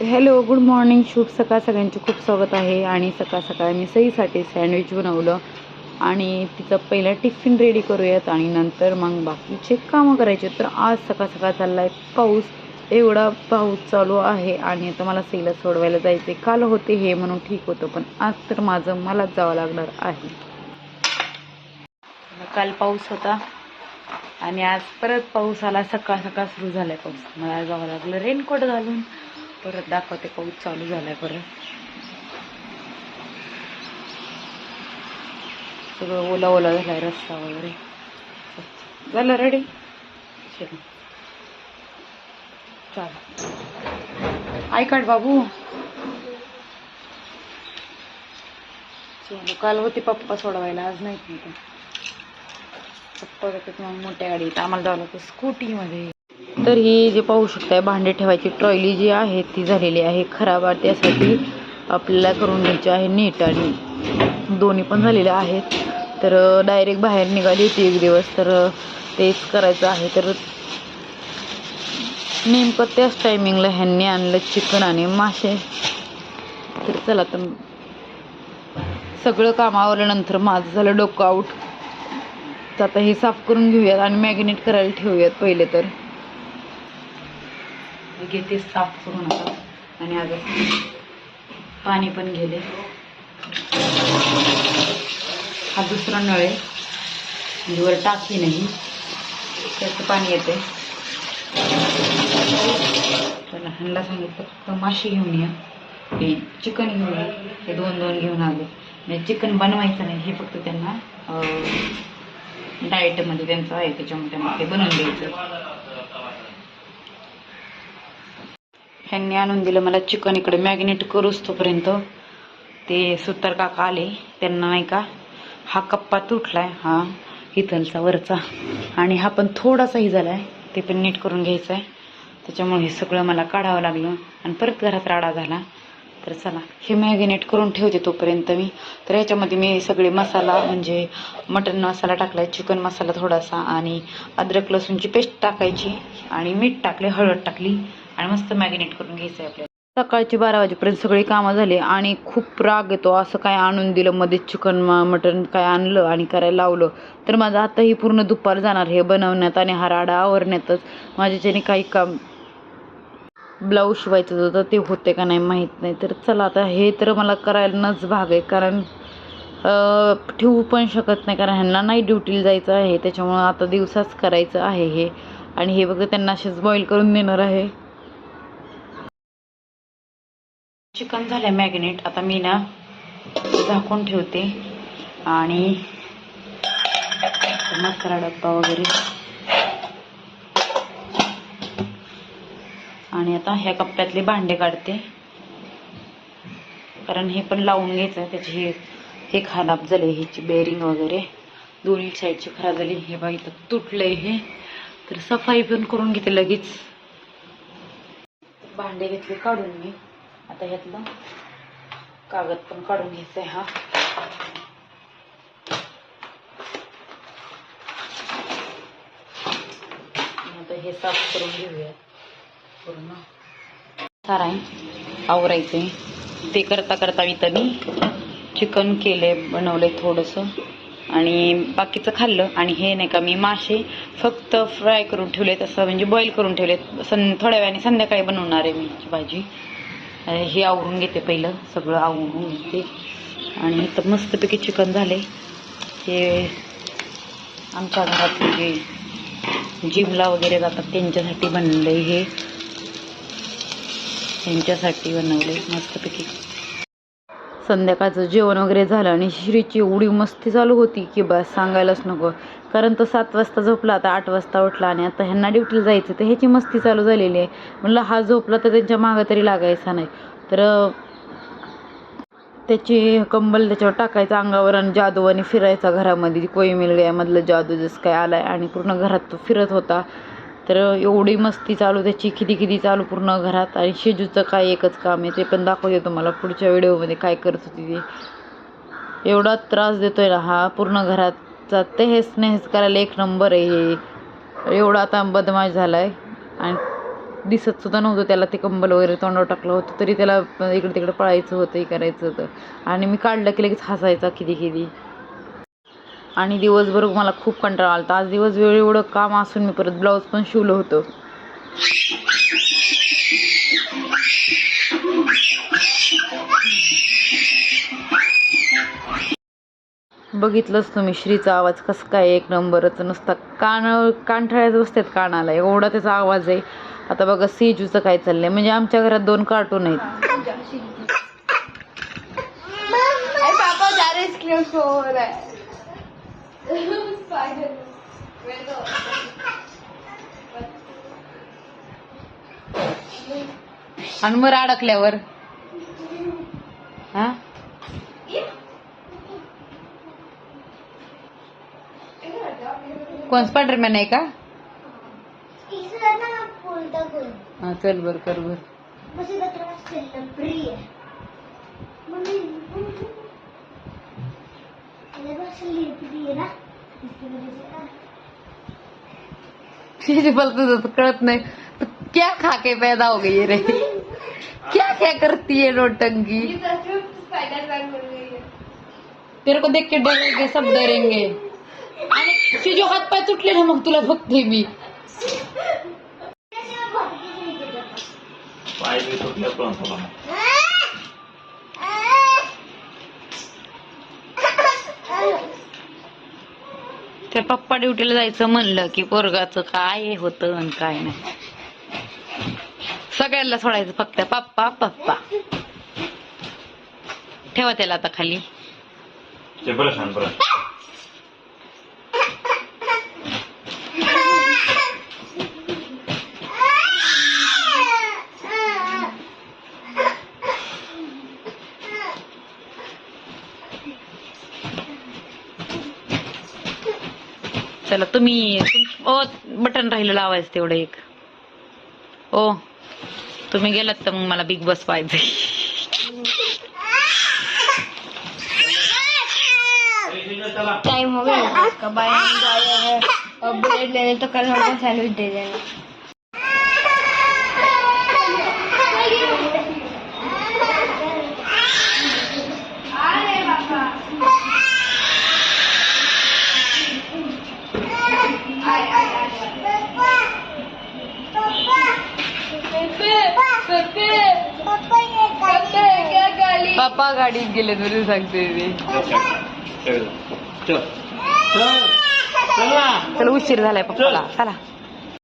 Hello good morning. शुभ सकाळ. सगळ्यांचे खूप स्वागत आहे. आणि सकाळ सकाळ मी सईसाठी सँडविच बनवलं. आणि तिचं पहिला टिफिन रेडी करूयात. आणि नंतर मग बाकीचे कामं करायचे. तर आज सकाळ सकाळ चालला आहे पाऊस. एवढा पाऊस चालू आहे. आणि आता मला सईला सोडवायला जायचं आहे काल होते हे म्हणून ठीक होतं. पण आज तर माझं मलाच जावं लागणार आहे. काल पाऊस होता. आणि आज परत पाऊस आला. सकाळ सकाळ सुरू झालाय पाऊस. मला जावं लागलं. रेनकोट घालून. परत दाखवते पाऊस चालू झालाय परत. सगळं ओला ओला झालाय रस्ता वगैरे. झालं रेडी चल. चाल. आई बाबू. चलो काल होते पप्पा सोडवायला आज नाही मी पप्पा जातात मग मोठ्या गाडीत. आम्हाला जावं लागतं स्कूटीमध्ये तर ही जे पाहू शकताय भांडे ठेवायची ट्रॉली जी आहे ती झालेली आहे खराब आहे त्यासाठी आपल्याला करून घ्यायची आहे नीट आणि दोन्ही पण झालेले आहेत. तर डायरेक्ट बाहेर निघाली होती एक दिवस तर तेच करायचं आहे. तर नेमकं त्याच टायमिंगला ह्यांनी आणलं चिकन आणि मासे. तर चला तर सगळं काम आवरल्यानंतर माझं झालं डोकं आऊट तर आता हे साफ करून घेऊयात आणि मॅगिनेट करायला ठेवूयात पहिले तर. घेते साफ करून आता आणि आज पाणी पण गेले. हा दुसरा नळ आहे. म्हणजे वर टाकी नाही. त्याचं पाणी येते. त्याला ह्यांना सांगितलं फक्त माशी घेऊन या. हे चिकन घेऊन या. हे दोन दोन घेऊन आले. म्हणजे चिकन बनवायचं नाही हे फक्त त्यांना डाएटमध्ये त्यांचं आहे त्याच्यामुळे त्यांना ते बनवून द्यायचं. ह्यांनी आणून दिलं. मला चिकन इकडे मॅग्नेट करूच तोपर्यंत. ते सुतार काका आले. त्यांना नाही का हा कप्पा तुटलाय हा इथलचा वरचा. आणि हा पण थोडासाही झाला आहे ते पण नीट करून घ्यायचं आहे त्याच्यामुळे हे सगळं मला काढावं लागलं. आणि परत घरात राडा झाला. तर चला हे मॅगिनेट करून ठेवते तोपर्यंत मी. तर ह्याच्यामध्ये मी सगळे मसाला म्हणजे मटन मसाला टाकला आहे चिकन मसाला थोडासा आणि अद्रक लसूणची पेस्ट टाकायची आणि मीठ टाकले हळद टाकली. आणि मस्त मॅगिनेट करून घ्यायचं आहे आपल्याला. सकाळची बारा वाजेपर्यंत सगळी कामं झाली आणि खूप राग येतो. असं काय आणून दिलं मध्ये चिकन मटन काय आणलं आणि करायला लावलं. तर माझं आताही पूर्ण दुपार जाणार हे बनवण्यात आणि हा राडा आवरण्यातच. माझ्याच्याने काही काम ब्लाऊज शिवायचं होतं ते होते का नाही माहीत नाही. तर चला आता हे तर मला करायलाच भाग आहे. कारण ठेवू पण शकत नाही. कारण ह्यांना नाही ड्युटीला जायचं आहे. त्याच्यामुळं आता दिवसाच करायचं आहे हे. आणि हे बघ त्यांना असेच बॉईल करून देणार आहे. चिकन झालं मॅग्नेट. आता मी ना झाकून ठेवते. आणि मसाला डब्बा वगैरे. आणि आता ह्या कप्प्यातले भांडे काढते. कारण हे पण लावून घ्यायचं आहे. त्याची हे हे खराब झाले ह्याची बेरिंग वगैरे. दोन्ही साईडची खराब झाली. हे बघ इथं तुटलंय हे. तर सफाई पण करून घेते लगेच. भांडे घेतले काढून मी. आता ह्यातलं कागद पण काढून घ्यायचा आहे हा आता हे साफ करून घेऊया. पूर्ण. सारा आहे. आवरायचे ते करता करता इथं मी चिकन केले बनवले थोडंसं. आणि बाकीचं खाल्लं. आणि हे नाही का मी मासे फक्त फ्राय करून ठेवले तसं म्हणजे बॉईल करून ठेवले सं थोड्या वेळाने संध्याकाळी बनवणार आहे मी भाजी. हे आवरून घेते पहिलं सगळं आवरून घेते. आणि इथं मस्तपैकी चिकन झाले. हे आमच्या घरात जे जिमला वगैरे जातात त्यांच्यासाठी बनवलं हे. त्यांच्यासाठी बनवले मस्तपैकी. संध्याकाळचं जेवण वगैरे झालं आणि श्रीची एवढी मस्ती चालू होती की बस सांगायलाच नको. कारण तो सात वाजता झोपला आता आठ वाजता उठला आणि आता ह्यांना ड्युटीला जायचं तर ह्याची मस्ती चालू झालेली आहे. म्हणलं हा झोपला तर त्यांच्या मागं तरी लागायचा नाही. तर त्याची कंबल त्याच्यावर टाकायचं अंगावर आणि जादू आणि फिरायचा घरामध्ये कोई मिल गयामधलं जादू जसं काय आलाय आणि पूर्ण घरात तो फिरत होता. तर एवढी मस्ती चालू त्याची किती किती चालू पूर्ण घरात आणि शेजूचं काय एकच काम आहे ते पण दाखवते तुम्हाला पुढच्या व्हिडिओमध्ये काय करत होती ते. एवढा त्रास देतोय ना हा पूर्ण घरात. जाते हेच नाही हेच करायला एक नंबर आहे हे. एवढा आता बदमाश झाला आहे आणि दिसत सुद्धा नव्हतं त्याला ते कंबल वगैरे तोंडावर टाकलं होतं तरी त्याला इकडे तिकडे पळायचं होतं हे करायचं होतं. आणि मी काढलं की लगेच हसायचा किती किती आणि दिवसभर मला खूप कंटाळा आला होता. आज दिवस वेळ एवढं काम असून मी परत ब्लाऊज पण शिवलं होतं. बघितलंच तुम्ही श्रीचा आवाज कसं काय एक नंबरच नुसता कान कानठळ्याच बसतात कानाला. एवढा त्याचा आवाज आहे. आता बघा सेजूचं काय चाललंय. म्हणजे आमच्या घरात दोन कार्टून आहेत. है आणि मग अडकल्यावर हा? कोण स्पायडरमॅन आहे का हा चल बर कर बर मला तुझं कळत नाही। क्या खा के पैदा हो गई रे? क्या क्या करती है गई है। तेरे को देख के डरेंगे सब डरेंगे। आणि तुझे हात पाय तुटले ना मग तुला बघते मी. पाय बी तुटले पण तुला. त्या पप्पा ड्युटीला जायचं म्हणलं की पोरगाचं काय होतं आणि काय नाही. सगळ्यांना सोडायचं फक्त पप्पा पप्पा. ठेवा त्याला आता खाली ते बरं सांग बरं चला तुम्ही तुम- ओ बटन राहिलं लावायचं तेवढं एक. ओ तुम्ही गेलात तर मग मला बिग बॉस पाहिजे टाइम हो गया इसका बाय हैं अब ब्रेड लेने तो कल हमको सैंडविच दे देना पप्पा गाडीत गेले तरी सांगते ते चल चल. चल. चल. ना चला उशीर झालाय पप्पाला. चला.